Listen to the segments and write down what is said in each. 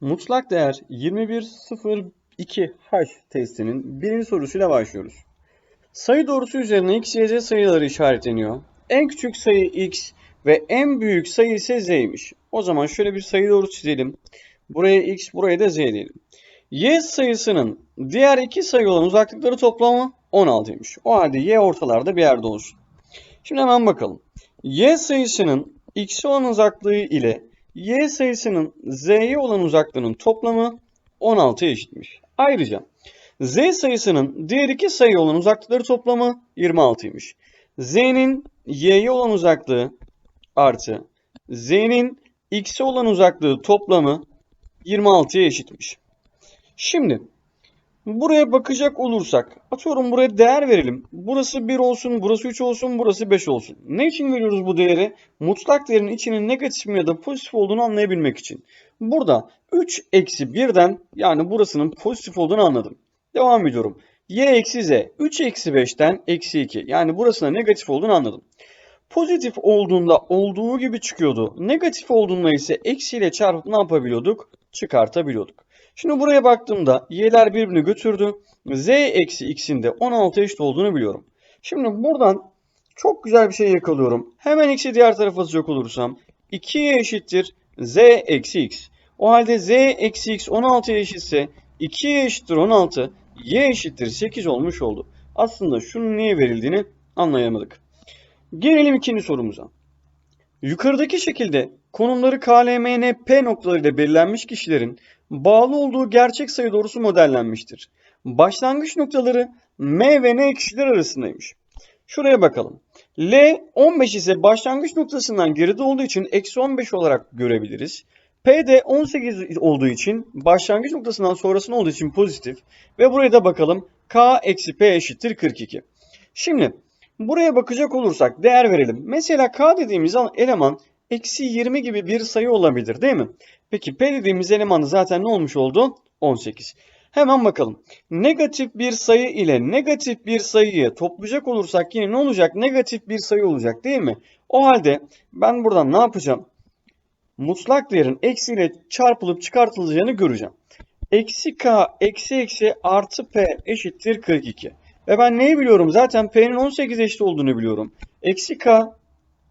Mutlak değer 2102H testinin birinci sorusuyla başlıyoruz. Sayı doğrusu üzerine x, y, z sayıları işaretleniyor. En küçük sayı x ve en büyük sayı ise z'ymiş. O zaman şöyle bir sayı doğrusu çizelim. Buraya x, buraya da z diyelim. y sayısının diğer iki sayı olan uzaklıkları toplamı 16'ymış. O halde y ortalarda bir yerde olsun. Şimdi hemen bakalım. y sayısının x'e olan uzaklığı ile y sayısının z'ye olan uzaklığının toplamı 16'ya eşitmiş. Ayrıca z sayısının diğer iki sayı olan uzaklıkları toplamı 26'ymış. z'nin y'ye olan uzaklığı artı z'nin x'e olan uzaklığı toplamı 26'ya eşitmiş. Şimdi buraya bakacak olursak atıyorum buraya değer verelim. Burası 1 olsun, burası 3 olsun, burası 5 olsun. Ne için veriyoruz bu değeri? Mutlak değerin içinin negatif mi ya da pozitif olduğunu anlayabilmek için. Burada 3 eksi 1'den yani burasının pozitif olduğunu anladım. Devam ediyorum. y eksi z 3 eksi 5'ten eksi 2 yani burasına negatif olduğunu anladım. Pozitif olduğunda olduğu gibi çıkıyordu. Negatif olduğunda ise eksiyle çarpıp ne yapabiliyorduk? Çıkartabiliyorduk. Şimdi buraya baktığımda y'ler birbirini götürdü. z eksi x'in de 16 eşit olduğunu biliyorum. Şimdi buradan çok güzel bir şey yakalıyorum. Hemen x'i diğer tarafa atacak olursam 2y eşittir z eksi x. O halde z eksi x 16'ya eşitse 2y eşittir 16, y eşittir 8 olmuş oldu. Aslında şunun niye verildiğini anlayamadık. Gelelim ikinci sorumuza. Yukarıdaki şekilde konumları K, L, M, N, P noktalarıyla belirlenmiş kişilerin bağlı olduğu gerçek sayı doğrusu modellenmiştir. Başlangıç noktaları M ve N kişiler arasındaymış. Şuraya bakalım. L 15 ise başlangıç noktasından geride olduğu için eksi 15 olarak görebiliriz. P de 18 olduğu için başlangıç noktasından sonrasında olduğu için pozitif. Ve buraya da bakalım. K eksi P eşittir 42. Şimdi buraya bakacak olursak değer verelim. Mesela K dediğimiz eleman eksi 20 gibi bir sayı olabilir değil mi? Peki P dediğimiz eleman zaten ne olmuş oldu? 18. Hemen bakalım. Negatif bir sayı ile negatif bir sayıyı toplayacak olursak yine ne olacak? Negatif bir sayı olacak değil mi? O halde ben buradan ne yapacağım? Mutlak değerin eksi ile çarpılıp çıkartılacağını göreceğim. Eksi k eksi eksi artı p eşittir 42. Ve ben neyi biliyorum? Zaten p'nin 18 eşit olduğunu biliyorum. Eksi k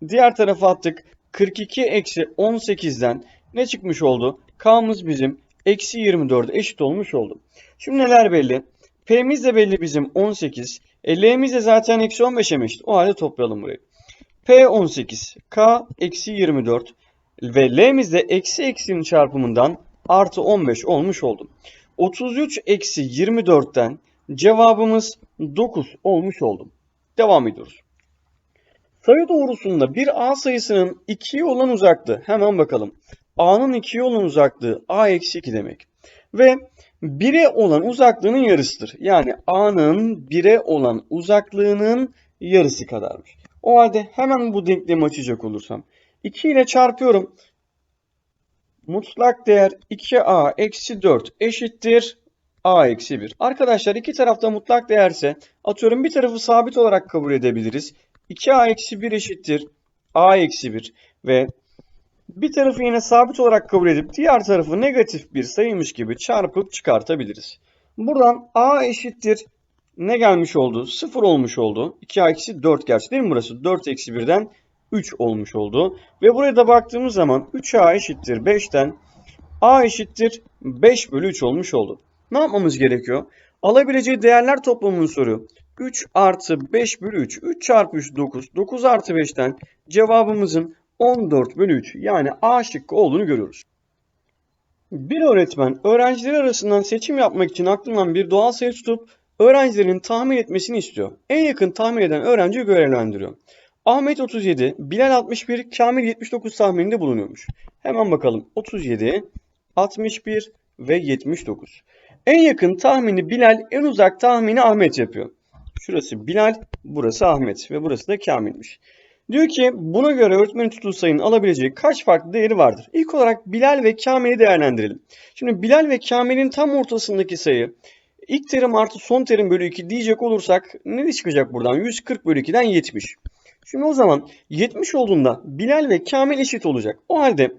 diğer tarafa attık. 42 eksi 18'den ne çıkmış oldu? K'mız bizim eksi 24 eşit olmuş oldu. Şimdi neler belli? P'miz de belli bizim 18. E, L'miz de zaten eksi 15'e eşit. O halde toplayalım burayı. P 18. K eksi 24. Ve L'miz de eksi eksinin çarpımından artı 15 olmuş oldu. 33 eksi 24'ten cevabımız 9 olmuş oldu. Devam ediyoruz. Sayı doğrusunda bir A sayısının 2'ye olan uzaklığı hemen bakalım. A'nın 2'ye olan uzaklığı A eksi 2 demek. Ve 1'e olan uzaklığının yarısıdır. Yani A'nın 1'e olan uzaklığının yarısı kadarmış. O halde hemen bu denklemi açacak olursam. 2 ile çarpıyorum. Mutlak değer 2A eksi 4 eşittir A eksi 1. Arkadaşlar iki tarafta mutlak değerse atıyorum bir tarafı sabit olarak kabul edebiliriz. 2A eksi 1 eşittir A eksi 1 ve bir tarafı yine sabit olarak kabul edip diğer tarafı negatif bir sayıymış gibi çarpıp çıkartabiliriz. Buradan A eşittir ne gelmiş oldu? 0 olmuş oldu. 2A eksi 4 gerçi değil mi burası? 4 eksi 1'den 3 olmuş oldu. Ve buraya da baktığımız zaman 3A eşittir 5'ten A eşittir 5 bölü 3 olmuş oldu. Ne yapmamız gerekiyor? Alabileceği değerler toplamını soruyor. 3 artı 5 bölü 3. 3 çarpı 3 9. 9 artı 5'ten cevabımızın 14 bölü 3 yani A şıkkı olduğunu görüyoruz. Bir öğretmen öğrencileri arasından seçim yapmak için aklından bir doğal sayı tutup öğrencilerin tahmin etmesini istiyor. En yakın tahmin eden öğrenciyi görevlendiriyor. Ahmet 37, Bilal 61, Kamil 79 tahmininde bulunuyormuş. Hemen bakalım. 37, 61 ve 79. En yakın tahmini Bilal, en uzak tahmini Ahmet yapıyor. Şurası Bilal, burası Ahmet ve burası da Kamil'miş. Diyor ki buna göre öğretmenin tuttuğu sayının alabileceği kaç farklı değeri vardır? İlk olarak Bilal ve Kamil'i değerlendirelim. Şimdi Bilal ve Kamil'in tam ortasındaki sayı ilk terim artı son terim bölü 2 diyecek olursak ne çıkacak buradan? 140 bölü 2'den 70. Şimdi o zaman 70 olduğunda Bilal ve Kamil eşit olacak. O halde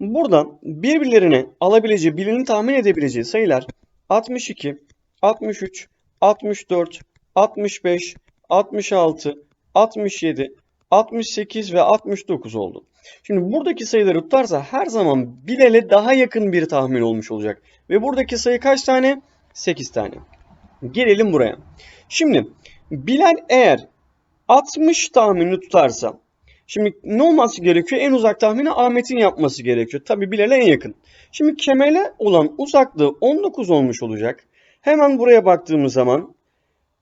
buradan birbirlerine alabileceği, Bilal'in tahmin edebileceği sayılar 62, 63, 64, 65, 66, 67, 68 ve 69 oldu. Şimdi buradaki sayıları tutarsa her zaman Bilal'e daha yakın bir tahmin olmuş olacak. Ve buradaki sayı kaç tane? 8 tane. Gelelim buraya. Şimdi Bilal eğer 60 tahmini tutarsa şimdi ne olması gerekiyor? En uzak tahmini Ahmet'in yapması gerekiyor. Tabi Bilal'e en yakın. Şimdi Kemal'e olan uzaklığı 19 olmuş olacak. Hemen buraya baktığımız zaman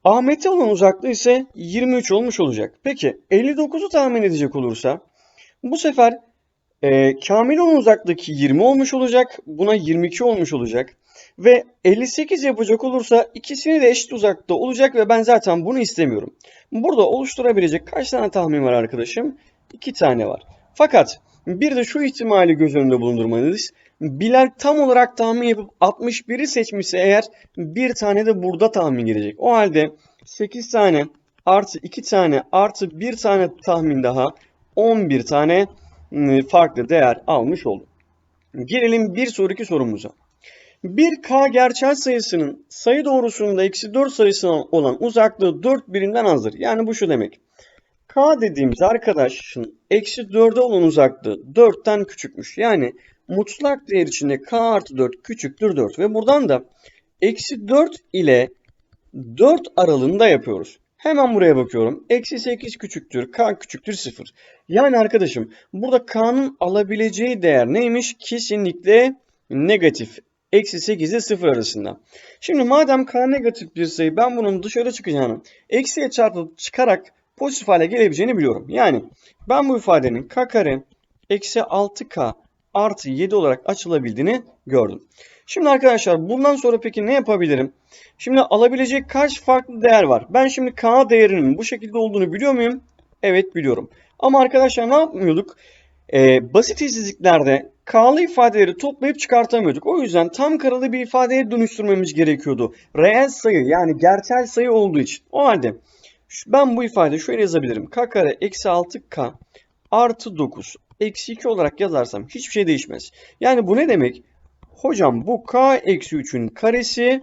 Ahmet'e olan uzaklığı ise 23 olmuş olacak. Peki 59'u tahmin edecek olursa bu sefer e, Kamil olan uzaktaki 20 olmuş olacak. Buna 22 olmuş olacak. Ve 58 yapacak olursa ikisini de eşit uzakta olacak ve ben zaten bunu istemiyorum. Burada oluşturabilecek kaç tane tahmin var arkadaşım? 2 tane var. Fakat bir de şu ihtimali göz önünde bulundurmalıyız. Bilal tam olarak tahmin yapıp 61'i seçmişse eğer bir tane de burada tahmin gelecek. O halde 8 tane artı 2 tane artı 1 tane tahmin daha 11 tane ıı, farklı değer almış oldu. Gelelim bir sonraki sorumuza. Bir k gerçel sayısının sayı doğrusunda eksi 4 sayısına olan uzaklığı 4 birimden azdır. Yani bu şu demek. K dediğimiz arkadaşın eksi 4'e olan uzaklığı 4'ten küçükmüş. Yani mutlak değer içinde K artı 4 küçüktür 4. Ve buradan da eksi 4 ile 4 aralığında yapıyoruz. Hemen buraya bakıyorum. Eksi 8 küçüktür. K küçüktür 0. Yani arkadaşım burada K'nın alabileceği değer neymiş? Kesinlikle negatif. Eksi 8 ile 0 arasında. Şimdi madem K negatif bir sayı ben bunun dışarı çıkacağını eksiye çarpıp çıkarak pozitif hale gelebileceğini biliyorum. Yani ben bu ifadenin K kare eksi 6K artı 7 olarak açılabildiğini gördüm. Şimdi arkadaşlar bundan sonra peki ne yapabilirim? Şimdi alabilecek kaç farklı değer var? Ben şimdi K değerinin bu şekilde olduğunu biliyor muyum? Evet biliyorum. Ama arkadaşlar ne yapmıyorduk? Ee, basit işsizliklerde K'lı ifadeleri toplayıp çıkartamıyorduk. O yüzden tam karalı bir ifadeye dönüştürmemiz gerekiyordu. Reel sayı yani gerçel sayı olduğu için. O halde ben bu ifadeyi şöyle yazabilirim. K kare eksi 6K artı 9 eksi 2 olarak yazarsam hiçbir şey değişmez. Yani bu ne demek? Hocam bu K eksi 3'ün karesi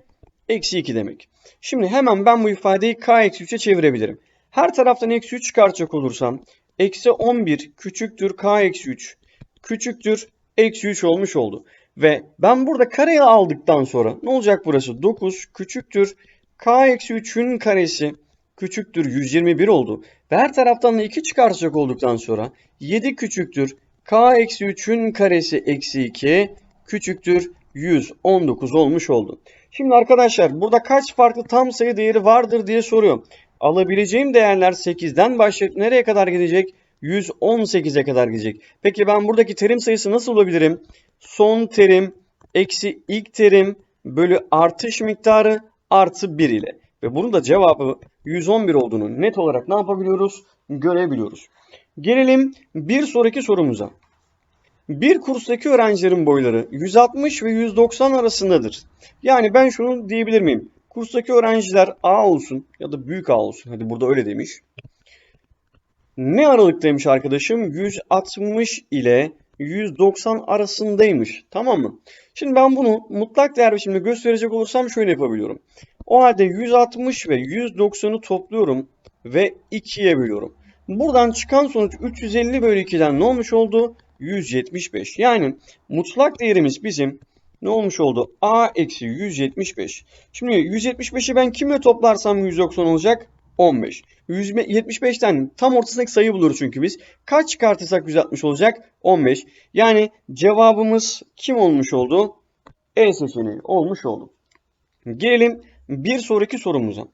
eksi 2 demek. Şimdi hemen ben bu ifadeyi K eksi 3'e çevirebilirim. Her taraftan eksi 3 çıkartacak olursam eksi 11 küçüktür K eksi 3 küçüktür eksi 3 olmuş oldu. Ve ben burada kareyi aldıktan sonra ne olacak burası? 9 küçüktür K eksi 3'ün karesi küçüktür 121 oldu. Ve her taraftan da 2 çıkartacak olduktan sonra 7 küçüktür k eksi 3'ün karesi eksi 2 küçüktür 119 olmuş oldu. Şimdi arkadaşlar burada kaç farklı tam sayı değeri vardır diye soruyor. Alabileceğim değerler 8'den başlayıp nereye kadar gidecek? 118'e kadar gidecek. Peki ben buradaki terim sayısı nasıl bulabilirim? Son terim eksi ilk terim bölü artış miktarı artı 1 ile. Ve bunun da cevabı 111 olduğunu net olarak ne yapabiliyoruz? Görebiliyoruz. Gelelim bir sonraki sorumuza. Bir kurstaki öğrencilerin boyları 160 ve 190 arasındadır. Yani ben şunu diyebilir miyim? Kurstaki öğrenciler A olsun ya da büyük A olsun. Hadi burada öyle demiş. Ne aralıktaymış arkadaşım? 160 ile 190 arasındaymış. Tamam mı? Şimdi ben bunu mutlak değer biçiminde gösterecek olursam şöyle yapabiliyorum. O halde 160 ve 190'ı topluyorum ve 2'ye bölüyorum. Buradan çıkan sonuç 350 bölü 2'den ne olmuş oldu? 175. Yani mutlak değerimiz bizim ne olmuş oldu? A eksi 175. Şimdi 175'i ben kimle toplarsam 190 olacak? 15. 175'ten tam ortasındaki sayı buluruz çünkü biz. Kaç çıkartırsak 160 olacak? 15. Yani cevabımız kim olmuş oldu? E seçeneği olmuş oldu. Gelelim bir sonraki sorumuza.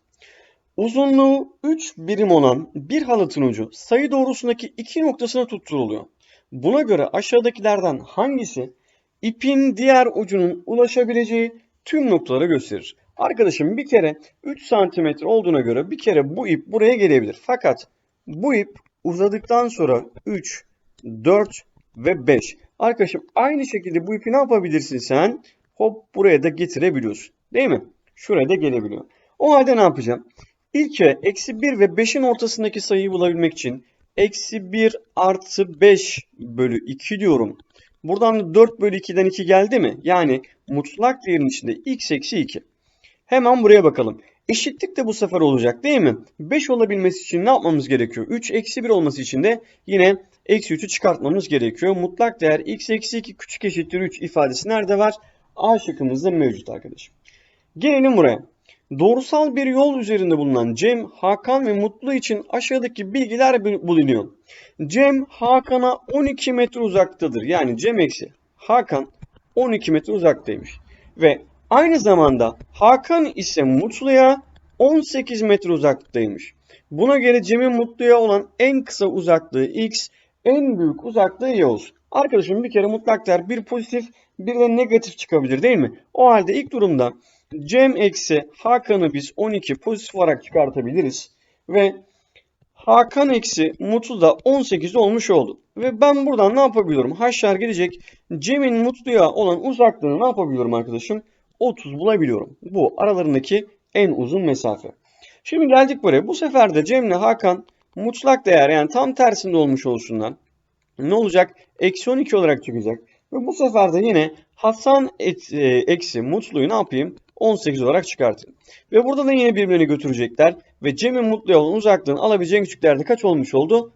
Uzunluğu 3 birim olan bir halatın ucu sayı doğrusundaki iki noktasına tutturuluyor. Buna göre aşağıdakilerden hangisi ipin diğer ucunun ulaşabileceği tüm noktaları gösterir? Arkadaşım bir kere 3 santimetre olduğuna göre bir kere bu ip buraya gelebilir. Fakat bu ip uzadıktan sonra 3, 4 ve 5. Arkadaşım aynı şekilde bu ipi ne yapabilirsin sen? Hop buraya da getirebiliyorsun. Değil mi? Şuraya da gelebiliyor. O halde ne yapacağım? İlk kere eksi 1 ve 5'in ortasındaki sayıyı bulabilmek için eksi 1 artı 5 bölü 2 diyorum. Buradan da 4 bölü 2'den 2 geldi mi? Yani mutlak değerin içinde x eksi 2. Hemen buraya bakalım. Eşitlik de bu sefer olacak değil mi? 5 olabilmesi için ne yapmamız gerekiyor? 3 eksi 1 olması için de yine eksi 3'ü çıkartmamız gerekiyor. Mutlak değer x eksi 2 küçük eşittir 3 ifadesi nerede var? A şıkkımızda mevcut arkadaşım. Gelelim buraya. Doğrusal bir yol üzerinde bulunan Cem, Hakan ve Mutlu için aşağıdaki bilgiler bulunuyor. Cem, Hakan'a 12 metre uzaktadır. Yani Cem eksi Hakan 12 metre uzaktaymış. Ve aynı zamanda Hakan ise Mutlu'ya 18 metre uzaktaymış. Buna göre Cem'in Mutlu'ya olan en kısa uzaklığı x, en büyük uzaklığı y olsun. Arkadaşım bir kere mutlak değer bir pozitif bir de negatif çıkabilir değil mi? O halde ilk durumda Cem eksi Hakan'ı biz 12 pozitif olarak çıkartabiliriz. Ve Hakan eksi Mutlu da 18 olmuş oldu. Ve ben buradan ne yapabiliyorum? Haşlar gelecek. Cem'in Mutlu'ya olan uzaklığını ne yapabiliyorum arkadaşım? 30 bulabiliyorum. Bu aralarındaki en uzun mesafe. Şimdi geldik buraya. Bu sefer de Cem'le Hakan mutlak değer yani tam tersinde olmuş olsunlar. Ne olacak? Eksi 12 olarak çıkacak. Ve bu sefer de yine Hasan et, e, eksi Mutlu'yu ne yapayım? 18 olarak çıkartayım. Ve burada da yine birbirini götürecekler. Ve Cem'in Mutlu'ya olan uzaklığın alabileceğin küçüklerde kaç olmuş oldu?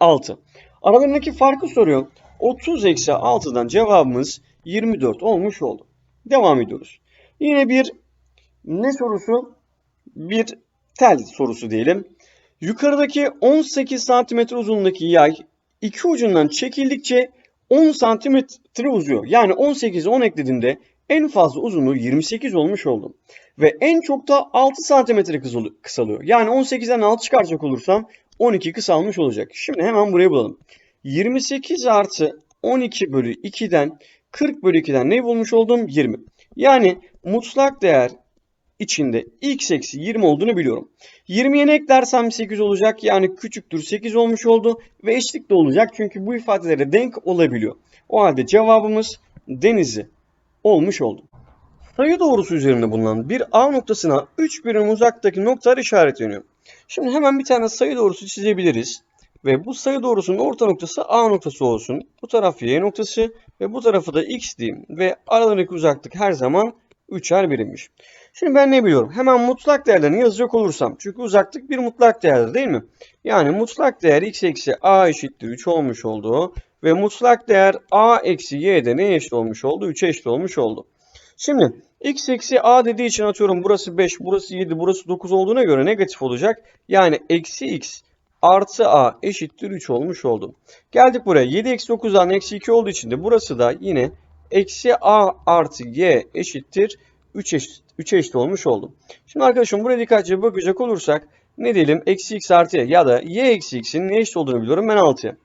6. Aralarındaki farkı soruyor. 30 eksi 6'dan cevabımız 24 olmuş oldu. Devam ediyoruz. Yine bir ne sorusu? Bir tel sorusu diyelim. Yukarıdaki 18 cm uzunluğundaki yay iki ucundan çekildikçe 10 cm uzuyor. Yani 18'e 10 eklediğinde en fazla uzunluğu 28 olmuş oldu. Ve en çok da 6 cm kısalıyor. Yani 18'den 6 çıkaracak olursam 12 kısalmış olacak. Şimdi hemen buraya bulalım. 28 artı 12 bölü 2'den 40 bölü 2'den ne bulmuş oldum? 20. Yani mutlak değer içinde x eksi 20 olduğunu biliyorum. 20'ye ne eklersem 8 olacak. Yani küçüktür 8 olmuş oldu. Ve eşlik de olacak. Çünkü bu ifadelere denk olabiliyor. O halde cevabımız denizi olmuş oldu. Sayı doğrusu üzerinde bulunan bir A noktasına 3 birim uzaktaki noktalar işaretleniyor. Şimdi hemen bir tane sayı doğrusu çizebiliriz. Ve bu sayı doğrusunun orta noktası A noktası olsun. Bu taraf Y noktası ve bu tarafı da X diyeyim. Ve aralarındaki uzaklık her zaman 3'er birimmiş. Şimdi ben ne biliyorum? Hemen mutlak değerlerini yazacak olursam. Çünkü uzaklık bir mutlak değerdir değil mi? Yani mutlak değer x eksi a eşittir 3 olmuş oldu. Ve mutlak değer a eksi y'de ne eşit olmuş oldu? 3'e eşit olmuş oldu. Şimdi x eksi a dediği için atıyorum burası 5, burası 7, burası 9 olduğuna göre negatif olacak. Yani eksi x artı a eşittir 3 olmuş oldu. Geldik buraya. 7 eksi 9'dan eksi 2 olduğu için de burası da yine eksi a artı y eşittir 3 eşit, 3 eşit olmuş oldu. Şimdi arkadaşım buraya dikkatlice bakacak olursak ne diyelim eksi x artı y ya da y eksi x'in ne eşit olduğunu biliyorum ben 6'ya.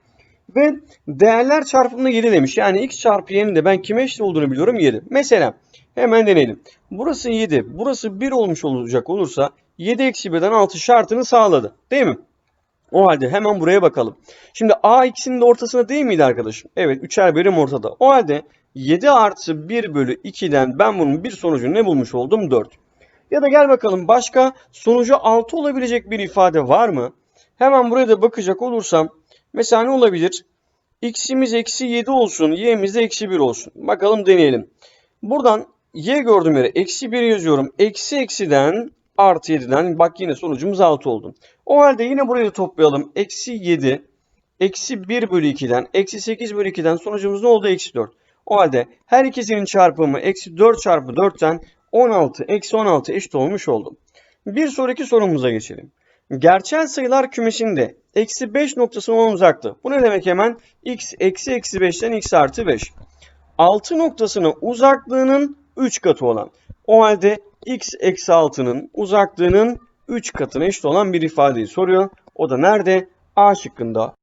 Ve değerler çarpımında 7 demiş. Yani x çarpı y'nin de ben kime eşit olduğunu biliyorum 7. Mesela hemen deneyelim. Burası 7, burası 1 olmuş olacak olursa 7 eksi 1'den 6 şartını sağladı. Değil mi? O halde hemen buraya bakalım. Şimdi a ikisinin de ortasında değil miydi arkadaşım? Evet 3'er birim ortada. O halde 7 artı 1 bölü 2'den ben bunun bir sonucunu ne bulmuş oldum? 4. Ya da gel bakalım başka sonucu 6 olabilecek bir ifade var mı? Hemen buraya da bakacak olursam mesela ne olabilir? X'imiz eksi 7 olsun, y'imiz de eksi 1 olsun. Bakalım deneyelim. Buradan y gördüğüm yere eksi 1 yazıyorum. Eksi eksiden artı 7'den bak yine sonucumuz 6 oldu. O halde yine burayı da toplayalım. Eksi 7, eksi 1 bölü 2'den, eksi 8 bölü 2'den sonucumuz ne oldu? Eksi 4. O halde her ikisinin çarpımı eksi 4 çarpı 4'ten 16 eksi 16 eşit olmuş oldu. Bir sonraki sorumuza geçelim. Gerçel sayılar kümesinde eksi 5 noktasına olan uzaktı. Bu ne demek hemen? x eksi eksi 5'ten x artı 5. 6 noktasına uzaklığının 3 katı olan. O halde x eksi 6'nın uzaklığının 3 katına eşit olan bir ifadeyi soruyor. O da nerede? A şıkkında